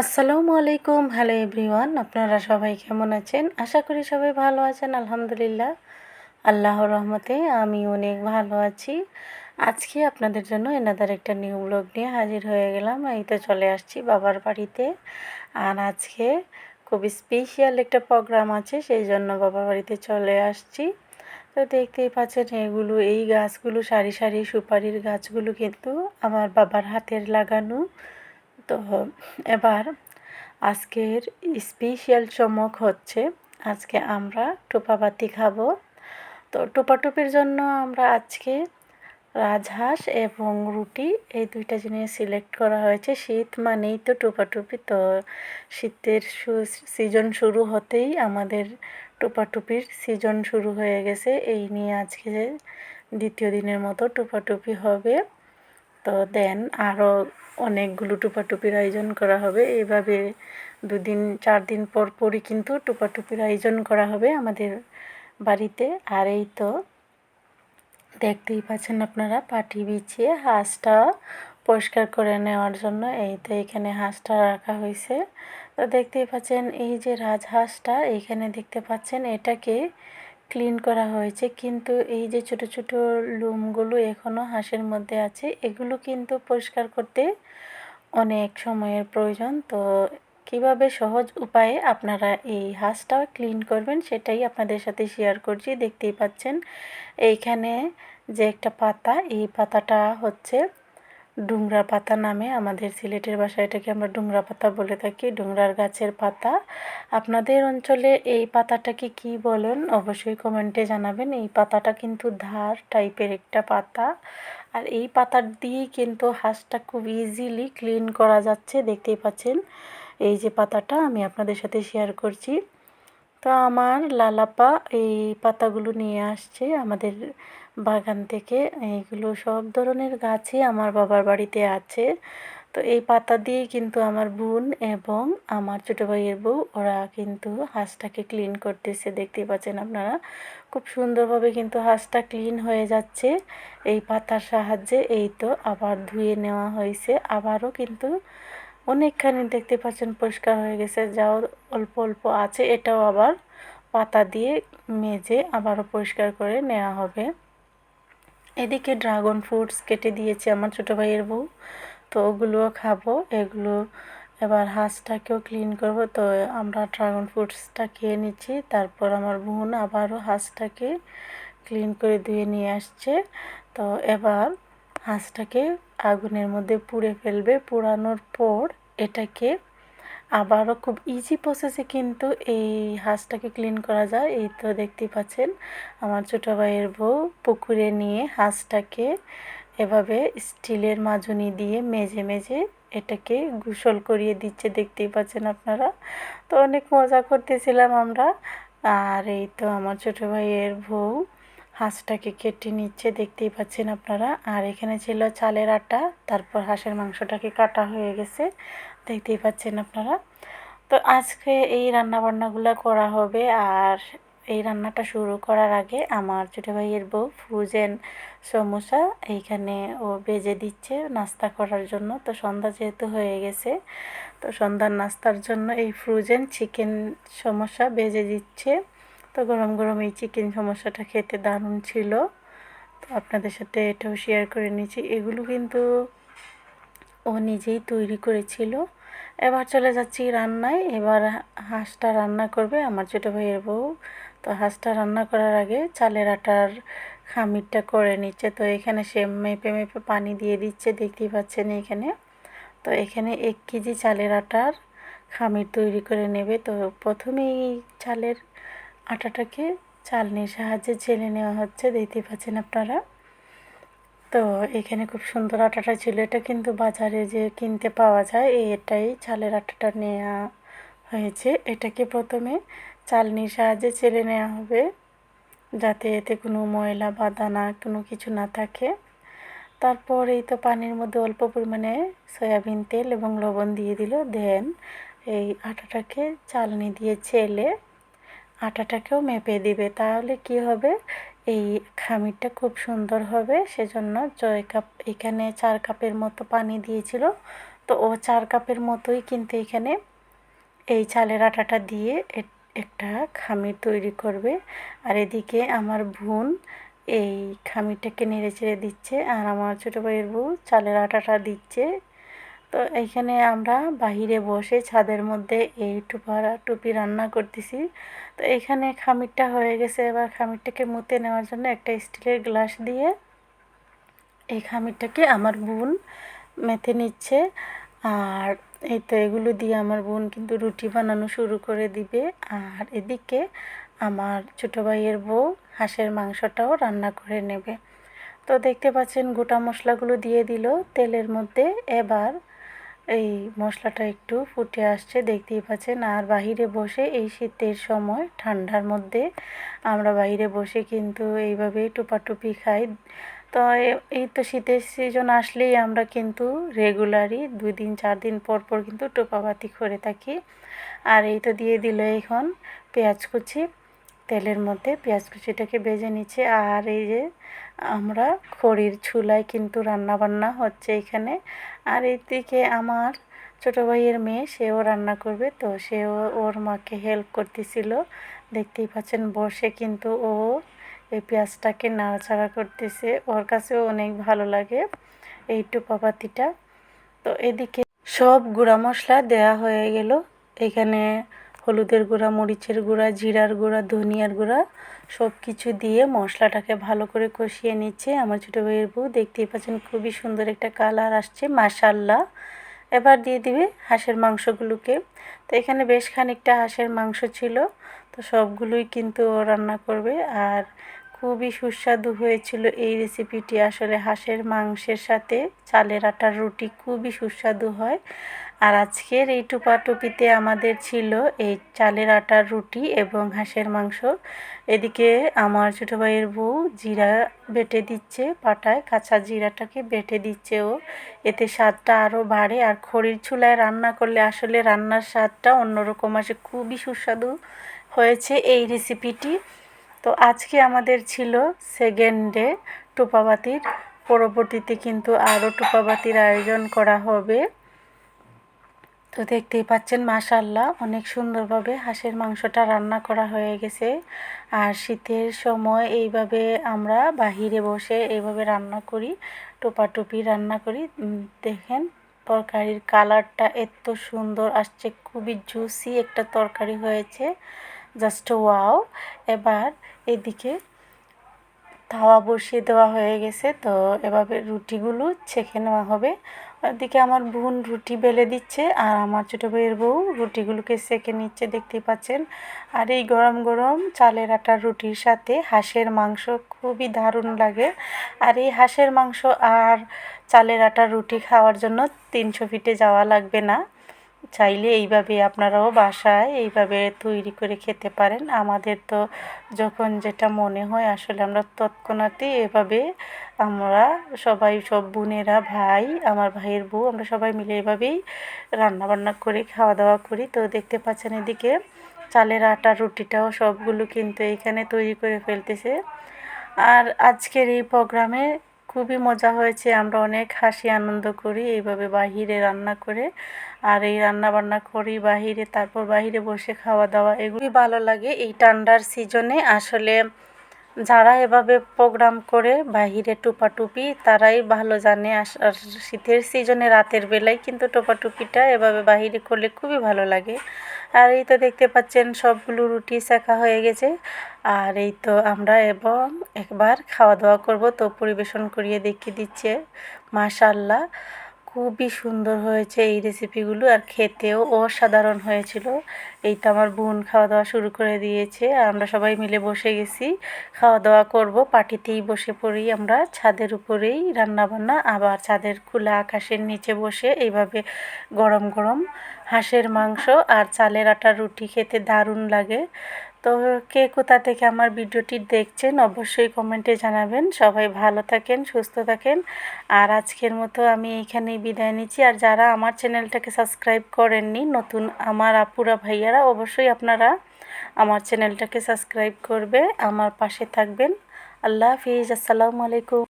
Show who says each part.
Speaker 1: আসসালামু আলাইকুম। Hello everyone, আপনারা সবাই কেমন আছেন? আশা করি সবাই ভালো আছেন, আলহামদুলিল্লাহ। আল্লাহর রহমতে আমি অনেক ভালো আছি। আজকে আপনাদের জন্য এনাদার একটা নিউ ব্লগ নিয়ে হাজির হয়ে গেলাম। এই তো চলে আসছি বাবার বাড়িতে। আর আজকে খুব স্পেশাল একটা প্রোগ্রাম আছে, সেই জন্য বাবার বাড়িতে চলে আসছি। তো দেখতেই পাচ্ছেন এগুলো, এই গাছগুলো, সারি সারি সুপারির গাছগুলো কিন্তু আমার বাবার হাতের লাগানো। তো এবার আজকের স্পেশাল চমক হচ্ছে, আজকে আমরা টোপাবাতি খাব। তো টোপাটুপির জন্য আমরা আজকে রাজহাঁস এবং রুটি এই দুইটা জিনিস সিলেক্ট করা হয়েছে। শীত মানেই তো টোপাটুপি, তো শীতের সিজন শুরু হতেই আমাদের টোপাটুপির সিজন শুরু হয়ে গেছে। এই নিয়ে আজকে দ্বিতীয় দিনের মতো টোপাটুপি হবে। তো দেন আরও অনেকগুলো টুপাটুপির আয়োজন করা হবে। এভাবে দুদিন চার দিন পর পরই কিন্তু টুপাটুপির আয়োজন করা হবে আমাদের বাড়িতে। আর এই তো দেখতেই পাচ্ছেন আপনারা, পাটি বিছিয়ে হাঁসটা পরিষ্কার করে নেওয়ার জন্য এই তো এখানে হাঁসটা রাখা হয়েছে। তো দেখতেই পাচ্ছেন এই যে রাজহাঁসটা এইখানে দেখতে পাচ্ছেন এটাকে ক্লিন করা হয়েছে। কিন্তু এই যে ছোট ছোট লুমগুলো এখনও হাঁসের মধ্যে আছে, এগুলো কিন্তু পরিষ্কার করতে অনেক সময়ের প্রয়োজন। তো কীভাবে সহজ উপায়ে আপনারা এই হাঁসটা ক্লিন করবেন সেটাই আপনাদের সাথে শেয়ার করছি, দেখতেই পাচ্ছেন। এইখানে যে একটা পাতা, এই পাতাটা হচ্ছে ডুংরা পাতা নামে আমাদের সিলেটের ভাষায় এটাকে আমরা ডুংরা পাতা বলে থাকি ডুংরার গাছের পাতা। আপনাদের অঞ্চলে এই পাতাটাকে কি বলেন? অবশ্যই কমেন্টে জানাবেন। এই পাতাটা কিন্তু ধার টাইপের একটা পাতা। আর এই পাতার দিয়েই কিন্তু হাঁসটা খুব ইজিলি ক্লিন করা যাচ্ছে, দেখতেই পাচ্ছেন। এই যে পাতাটা আমি আপনাদের সাথে শেয়ার করছি। তো আমার লালাপা এই পাতাগুলো নিয়ে আসছে আমাদের বাগান থেকে এইগুলো সব ধরনের গাছই আমার বাবার বাড়িতে আছে। তো এই পাতা দিয়েই কিন্তু আমার বোন এবং আমার ছোটো ভাইয়ের বউ, ওরা কিন্তু হাঁসটাকে ক্লিন করতেছে, দেখতেই পাচ্ছেন আপনারা। খুব সুন্দরভাবে কিন্তু হাঁসটা ক্লিন হয়ে যাচ্ছে। এই পাতার সাহায্যে এই তো আবার ধুয়ে নেওয়া হয়েছে। আবারও কিন্তু অনেকখানি দেখতে পাচ্ছেন পরিষ্কার হয়ে গেছে, যাও অল্প অল্প আছে, এটাও আবার পাতা দিয়ে মেজে আবারও পরিষ্কার করে নেওয়া হবে। এদিকে ড্রাগন ফ্রুটস কেটে দিয়েছে আমার ছোটো ভাইয়ের বউ। তো ওগুলোও খাব, এগুলো এবার হাঁসটাকেও ক্লিন করব। তো আমরা ড্রাগন ফ্রুটসটা খেয়ে নিচ্ছি, তারপর আমার বোন আবারও হাঁসটাকে ক্লিন করে ধুয়ে নিয়ে আসছে। তো এবার হাঁসটাকে আগুনের মধ্যে পুড়ে ফেলবে, পুড়ানোর পর এটাকে আবারও খুব ইজি প্রসেসে কিন্তু এই হাঁসটাকে ক্লিন করা যায়। এই তো দেখতেই পাচ্ছেন, আমার ছোটো ভাইয়ের বউ পুকুরে নিয়ে হাঁসটাকে এভাবে স্টিলের মাজনি দিয়ে মেজে মেজে এটাকে গোসল করিয়ে দিচ্ছে, দেখতেই পাচ্ছেন আপনারা। তো অনেক মজা করতেছিলাম আমরা। আর এই তো আমার ছোটো ভাইয়ের বউ হাঁসটাকে কেটে নিচ্ছে, দেখতেই পাচ্ছেন আপনারা। আর এখানে ছিল চালের আটা, তারপর হাঁসের মাংসটাকে কাটা হয়ে গেছে। দেখতেই পাচ্ছেন আপনারা। তো আজকে এই রান্নাবান্নাগুলো করা হবে আর এই রান্নাটা শুরু করার আগে আমার ছোটো ভাইয়ের বউ ফ্রোজেন সমোসা এইখানে ও বেজে দিচ্ছে নাস্তা করার জন্য। তো সন্ধ্যা যেহেতু হয়ে গেছে, তো সন্ধ্যার নাস্তার জন্য এই ফ্রোজেন চিকেন সমোসা বেজে দিচ্ছে। তো গরম গরম এই চিকেন সমোসাটা খেতে দারুণ ছিল। তো আপনাদের সাথে এটাও শেয়ার করে নিয়েছি এগুলো কিন্তু ও নিজেই তৈরি করেছিল। এবার চলে যাচ্ছি রান্নায়। এবার হাঁসটা রান্না করবে আমার ছোটো ভাইয়ের বউ। তো হাঁসটা রান্না করার আগে চালের আটার খামিরটা করে নিচ্ছে। তো এখানে সে মেপে মেপে পানি দিয়ে দিচ্ছে, দেখতেই পাচ্ছেন এখানে। তো এখানে এক কেজি চালের আটার খামির তৈরি করে নেবে। তো প্রথমেই চালের আটাটাকে চালনির সাহায্যে ছেলে নেওয়া হচ্ছে, দেখতেই পাচ্ছেন আপনারা। তো এখানে খুব সুন্দর আটাটা ছিল। এটা কিন্তু বাজারে যে কিনতে পাওয়া যায়, এটাই চালের আটাটা নেওয়া হয়েছে। এটাকে প্রথমে চালনির সাহায্যে চেলে নেওয়া হবে, যাতে এতে কোনো ময়লা বা দানা কোনো কিছু না থাকে। তারপর এই তো পানির মধ্যে অল্প পরিমাণে সয়াবিন তেল এবং লবণ দিয়ে দিল। দেন এই আটাটাকে চালনি দিয়ে চেলে আটাটাকেও মেপে দিবে। তাহলে কি হবে? এই খামিরটা খুব সুন্দর হবে, সেজন্য জয় কাপ, এখানে চার কাপের মতো পানি দিয়েছিল। তো ও চার কাপের মতোই কিন্তু এখানে এই চালের আটাটা দিয়ে একটা খামির তৈরি করবে। আর এদিকে আমার বোন এই খামিরটাকে নেড়ে চেড়ে দিচ্ছে, আর আমার ছোটো ভাইয়ের বউ চালের আটাটা দিচ্ছে। তো এইখানে আমরা বাহিরে বসে ছাদের মধ্যে এই টুপারা টুপি রান্না করতেছি। তো এখানে খামিরটা হয়ে গেছে। এবার খামিরটাকে মুতে নেওয়ার জন্য একটা স্টিলের গ্লাস দিয়ে এই খামিরটাকে আমার বোন মেথে নিচ্ছে। আর এই তো এগুলো দিয়ে আমার বোন কিন্তু রুটি বানানো শুরু করে দিবে। আর এদিকে আমার ছোটো ভাইয়ের বউ হাঁসের মাংসটাও রান্না করে নেবে। তো দেখতে পাচ্ছেন গোটা মশলাগুলো দিয়ে দিল তেলের মধ্যে। এবার এই মশলাটা একটু ফুটে আসছে, দেখতেই পাচ্ছেন। আর বাহিরে বসে এই শীতের সময় ঠান্ডার মধ্যে আমরা বাইরে বসে কিন্তু এইভাবে টুপাটুপি খাই। তো এই তো শীতের সিজন আসলেই আমরা কিন্তু রেগুলারই দুই দিন, চার দিন পর পর কিন্তু টোপাবাতি করে থাকি। আর এই তো দিয়ে দিল এখন পেঁয়াজ কুচি। তেলের মধ্যে পেঁয়াজ কুচিটাকে বেজে নিচ্ছে। আর এই যে আমরা খড়ির চুলায় কিন্তু রান্না বান্না হচ্ছে এখানে। আর এদিকে আমার ছোটো ভাইয়ের মেয়ে, সেও রান্না করবে। তো সেও, ওর মাকে হেল্প করতেছিল। দেখতেই পাচ্ছেন, বসে কিন্তু ও এই পেঁয়াজটাকে নাড়াচাড়া করতেছে। ওর কাছেও অনেক ভালো লাগে এই টুপাপাতিটা। তো এদিকে সব গুঁড়া মশলা দেয়া হয়ে গেল। এখানে হলুদের গুঁড়া, মরিচের গুঁড়া, জিরার গুঁড়া, ধনিয়ার গুঁড়া সব কিছু দিয়ে মশলাটাকে ভালো করে কষিয়ে নিচ্ছে। আমার ছোটো ভাইয়ের বউ, দেখতেই পাচ্ছেন খুবই সুন্দর একটা কালার আসছে মাসাল্লাহ এবার দিয়ে দিবে হাঁসের মাংসগুলোকে। তো এখানে বেশ খানিকটা হাঁসের মাংস ছিল, তো সবগুলোই কিন্তু রান্না করবে। আর খুবই সুস্বাদু হয়েছিল এই রেসিপিটি আসলে হাঁসের মাংসের সাথে চালের আটার রুটি খুবই সুস্বাদু হয়। আর আজকের এই টুপাটুপিতে আমাদের ছিল এই চালের আটার রুটি এবং হাঁসের মাংস। এদিকে আমার ছোটো ভাইয়ের বউ জিরা বেটে দিচ্ছে পাটায়, কাঁচা জিরাটাকে বেটে দিচ্ছে ও। এতে স্বাদটা আরও বাড়ে আর খড়ির চুলায় রান্না করলে আসলে রান্নার স্বাদটা অন্যরকম আসে, খুবই সুস্বাদু হয়েছে এই রেসিপিটি। তো আজকে আমাদের ছিল সেকেন্ড ডে টোপাবাতির। পরবর্তীতে কিন্তু আরও টোপাবাতির আয়োজন করা হবে। তো দেখতেই পাচ্ছেন মাশাল্লাহ অনেক সুন্দরভাবে হাঁসের মাংসটা রান্না করা হয়ে গেছে। আর শীতের সময় এইভাবে আমরা বাহিরে বসে এইভাবে রান্না করি, টোপাটুপি রান্না করি। দেখেন, তরকারির কালারটা এত সুন্দর আসছে, খুবই জুসি একটা তরকারি হয়েছে। জাস্ট ওয়াও এবার এদিকে তাওয়া বসিয়ে দেওয়া হয়ে গেছে, তো এভাবে রুটিগুলো ছেঁকে নেওয়া হবে। ওদিকে আমার বোন রুটি বেলে দিচ্ছে আর আমার ছোটো ভাইয়ের বউ রুটিগুলোকে সেঁকে নিচ্ছে, দেখতেই পাচ্ছেন। আর এই গরম গরম চালের আটার রুটির সাথে হাঁসের মাংস খুবই দারুণ লাগে। আর এই হাঁসের মাংস আর চালের আটার রুটি খাওয়ার জন্য তিনশো ফিটে যাওয়া লাগবে না। চাইলে এইভাবে আপনারাও বাসায় এইভাবে তৈরি করে খেতে পারেন। আমাদের তো যখন যেটা মনে হয় আসলে আমরা তৎক্ষণাৎই এভাবে আমরা সবাই সব বোনেরা, ভাই, আমার ভাইয়ের বউ, আমরা সবাই মিলে এভাবেই রান্নাবান্না করে খাওয়া দাওয়া করি। তো দেখতে পাচ্ছেন এদিকে চালের আটা, রুটিটাও সবগুলো কিন্তু এখানে তৈরি করে ফেলতেছে। আর আজকের এই প্রোগ্রামে খুবই মজা হয়েছে। আমরা অনেক হাসি, আনন্দ করি এইভাবে বাহিরে রান্না করে। আর এই রান্না বান্না করি বাহিরে, তারপর বাহিরে বসে খাওয়া দাওয়া এগুলি ভালো লাগে এই ঠান্ডার সিজনে। আসলে যারা এভাবে প্রোগ্রাম করে বাহিরে টুপাটুপি, তারাই ভালো জানে আর শীতের সিজনে রাতের বেলায় কিন্তু টোপাটুপিটা এভাবে বাহিরে করলে খুবই ভালো লাগে। আর এই তো দেখতে পাচ্ছেন সবগুলো রুটি শেখা হয়ে গেছে। আর এই তো আমরা এবং একবার খাওয়া দাওয়া করব, তো পরিবেশন করিয়ে দেখিয়ে দিচ্ছে। মাশাল্লাহ খুবই সুন্দর হয়েছে এই রেসিপিগুলো আর খেতেও অসাধারণ হয়েছিল। এই তো আমার বোন খাওয়া দাওয়া শুরু করে দিয়েছে। আমরা সবাই মিলে বসে গেছি। খাওয়া দাওয়া করব। পাটিতেই বসে পড়ি আমরা। ছাদের উপরেই রান্নাবান্না। আবার ছাদের খোলা আকাশের নিচে বসে এইভাবে গরম গরম হাঁসের মাংস আর চালের আটার রুটি খেতে দারুণ লাগে। তো কে কোথা থেকে আমার ভিডিওটি দেখছেন, অবশ্যই কমেন্টে জানাবেন। সবাই ভালো থাকেন, সুস্থ থাকেন। আর আজকের মতো আমি এখানেই বিদায় নিচ্ছি। আর যারা আমার চ্যানেলটাকে সাবস্ক্রাইব করেননি, নতুন আমার আপুরা ভাইয়ারা, অবশ্যই আপনারা আমার চ্যানেলটাকে সাবস্ক্রাইব করবে, আমার পাশে থাকবেন। আল্লাহ হাফিজ, আসসালামু আলাইকুম।